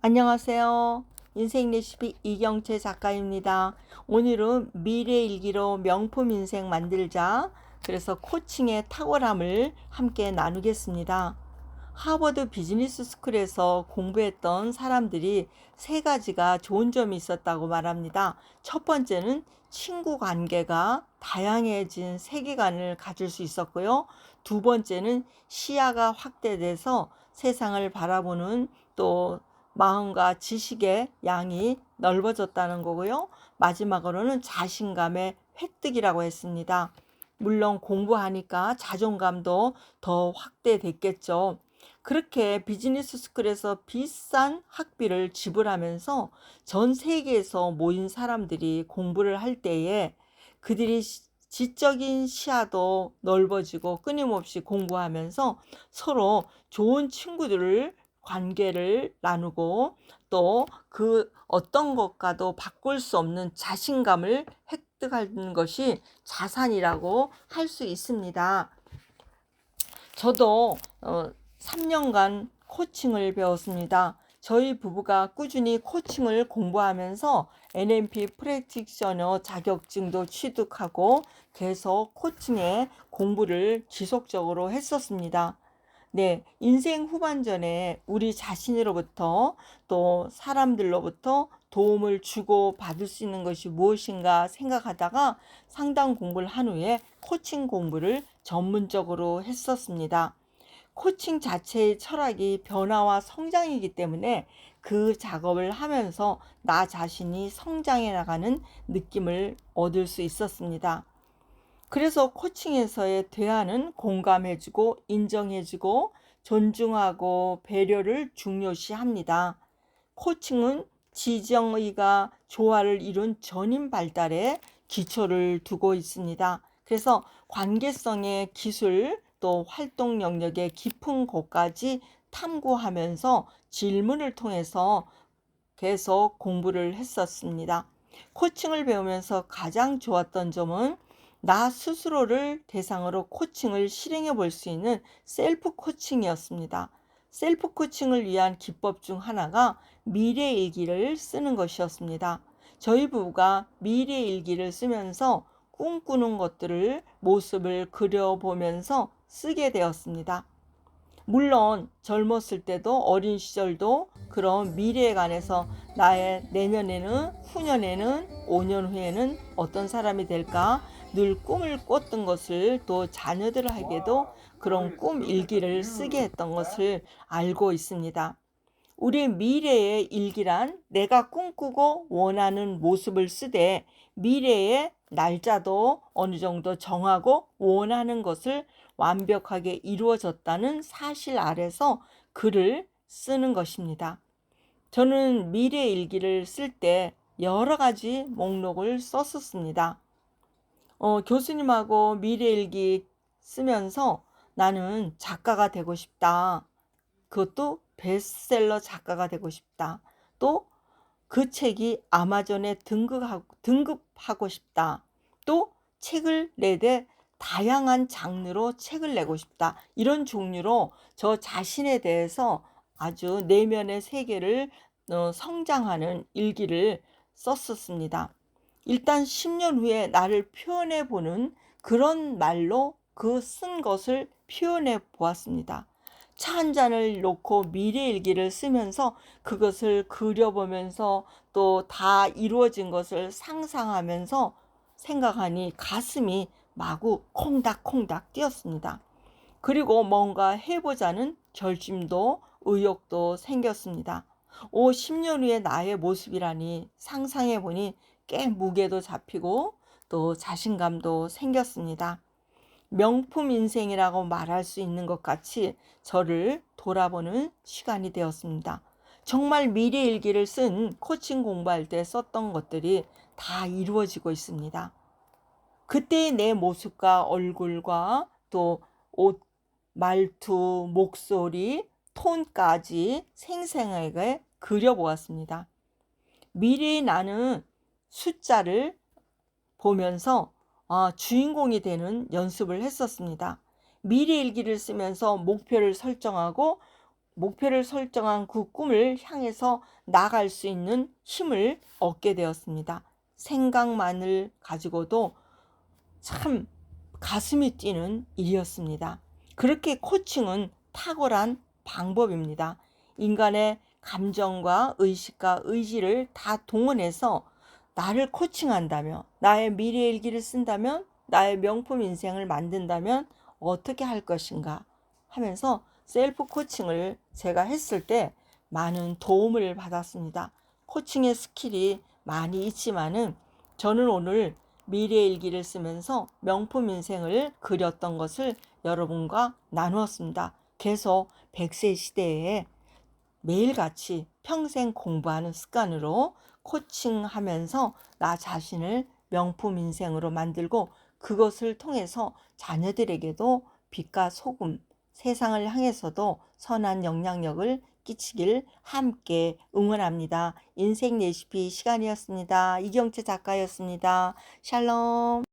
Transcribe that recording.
안녕하세요. 인생 레시피 이경채 작가입니다. 오늘은 미래 일기로 명품 인생 만들자. 그래서 코칭의 탁월함을 함께 나누겠습니다. 하버드 비즈니스 스쿨에서 공부했던 사람들이 세 가지가 좋은 점이 있었다고 말합니다. 첫 번째는 친구 관계가 다양해진 세계관을 가질 수 있었고요. 두 번째는 시야가 확대돼서 세상을 바라보는 또 마음과 지식의 양이 넓어졌다는 거고요. 마지막으로는 자신감의 획득이라고 했습니다. 물론 공부하니까 자존감도 더 확대됐겠죠. 그렇게 비즈니스 스쿨에서 비싼 학비를 지불하면서 전 세계에서 모인 사람들이 공부를 할 때에 그들이 지적인 시야도 넓어지고 끊임없이 공부하면서 서로 좋은 친구들을 관계를 나누고 또 그 어떤 것과도 바꿀 수 없는 자신감을 획득하는 것이 자산이라고 할 수 있습니다. 저도 어, 3년간 코칭을 배웠습니다. 저희 부부가 꾸준히 코칭을 공부하면서 NMP 프랙티셔너 자격증도 취득하고 계속 코칭의 공부를 지속적으로 했었습니다. 네, 인생 후반전에 우리 자신으로부터 또 사람들로부터 도움을 주고 받을 수 있는 것이 무엇인가 생각하다가 상담 공부를 한 후에 코칭 공부를 전문적으로 했었습니다. 코칭 자체의 철학이 변화와 성장이기 때문에 그 작업을 하면서 나 자신이 성장해 나가는 느낌을 얻을 수 있었습니다. 그래서 코칭에서의 대화는 공감해주고 인정해주고 존중하고 배려를 중요시합니다. 코칭은 지정의가 조화를 이룬 전인 발달에 기초를 두고 있습니다. 그래서 관계성의 기술 또 활동 영역의 깊은 곳까지 탐구하면서 질문을 통해서 계속 공부를 했었습니다. 코칭을 배우면서 가장 좋았던 점은 나 스스로를 대상으로 코칭을 실행해 볼 수 있는 셀프 코칭이었습니다. 셀프 코칭을 위한 기법 중 하나가 미래 일기를 쓰는 것이었습니다. 저희 부부가 미래 일기를 쓰면서 꿈꾸는 것들을 모습을 그려보면서 쓰게 되었습니다. 물론 젊었을 때도 어린 시절도 그런 미래에 관해서 나의 내년에는 후년에는 5년 후에는 어떤 사람이 될까 늘 꿈을 꿨던 것을 또 자녀들에게도 그런 꿈 일기를 쓰게 했던 것을 알고 있습니다. 우리 미래의 일기란 내가 꿈꾸고 원하는 모습을 쓰되 미래의 날짜도 어느 정도 정하고 원하는 것을 완벽하게 이루어졌다는 사실 아래서 글을 쓰는 것입니다. 저는 미래 일기를 쓸 때 여러 가지 목록을 썼었습니다. 어, 교수님하고 미래일기 쓰면서 나는 작가가 되고 싶다. 그것도 베스트셀러 작가가 되고 싶다. 또 그 책이 아마존에 등급하고, 등급하고 싶다. 또 책을 내되 다양한 장르로 책을 내고 싶다. 이런 종류로 저 자신에 대해서 아주 내면의 세계를 어, 성장하는 일기를 썼었습니다. 일단 10년 후에 나를 표현해 보는 그런 말로 그 쓴 것을 표현해 보았습니다. 차 한 잔을 놓고 미래 일기를 쓰면서 그것을 그려보면서 또 다 이루어진 것을 상상하면서 생각하니 가슴이 마구 콩닥콩닥 뛰었습니다. 그리고 뭔가 해보자는 결심도 의욕도 생겼습니다. 오, 10년 후에 나의 모습이라니 상상해 보니 꽤 무게도 잡히고 또 자신감도 생겼습니다. 명품 인생이라고 말할 수 있는 것 같이 저를 돌아보는 시간이 되었습니다. 정말 미래 일기를 쓴 코칭 공부할 때 썼던 것들이 다 이루어지고 있습니다. 그때의 내 모습과 얼굴과 또 옷, 말투, 목소리, 톤까지 생생하게 그려보았습니다. 미래의 나는 숫자를 보면서 아, 주인공이 되는 연습을 했었습니다. 미래 일기를 쓰면서 목표를 설정하고 목표를 설정한 그 꿈을 향해서 나갈 수 있는 힘을 얻게 되었습니다. 생각만을 가지고도 참 가슴이 뛰는 일이었습니다. 그렇게 코칭은 탁월한 방법입니다. 인간의 감정과 의식과 의지를 다 동원해서 나를 코칭한다면, 나의 미래 일기를 쓴다면, 나의 명품 인생을 만든다면 어떻게 할 것인가 하면서 셀프 코칭을 제가 했을 때 많은 도움을 받았습니다. 코칭의 스킬이 많이 있지만은 저는 오늘 미래 일기를 쓰면서 명품 인생을 그렸던 것을 여러분과 나누었습니다. 계속 100세 시대에 매일같이 평생 공부하는 습관으로 코칭하면서 나 자신을 명품 인생으로 만들고 그것을 통해서 자녀들에게도 빛과 소금, 세상을 향해서도 선한 영향력을 끼치길 함께 응원합니다. 인생 레시피 시간이었습니다. 이경채 작가였습니다. 샬롬.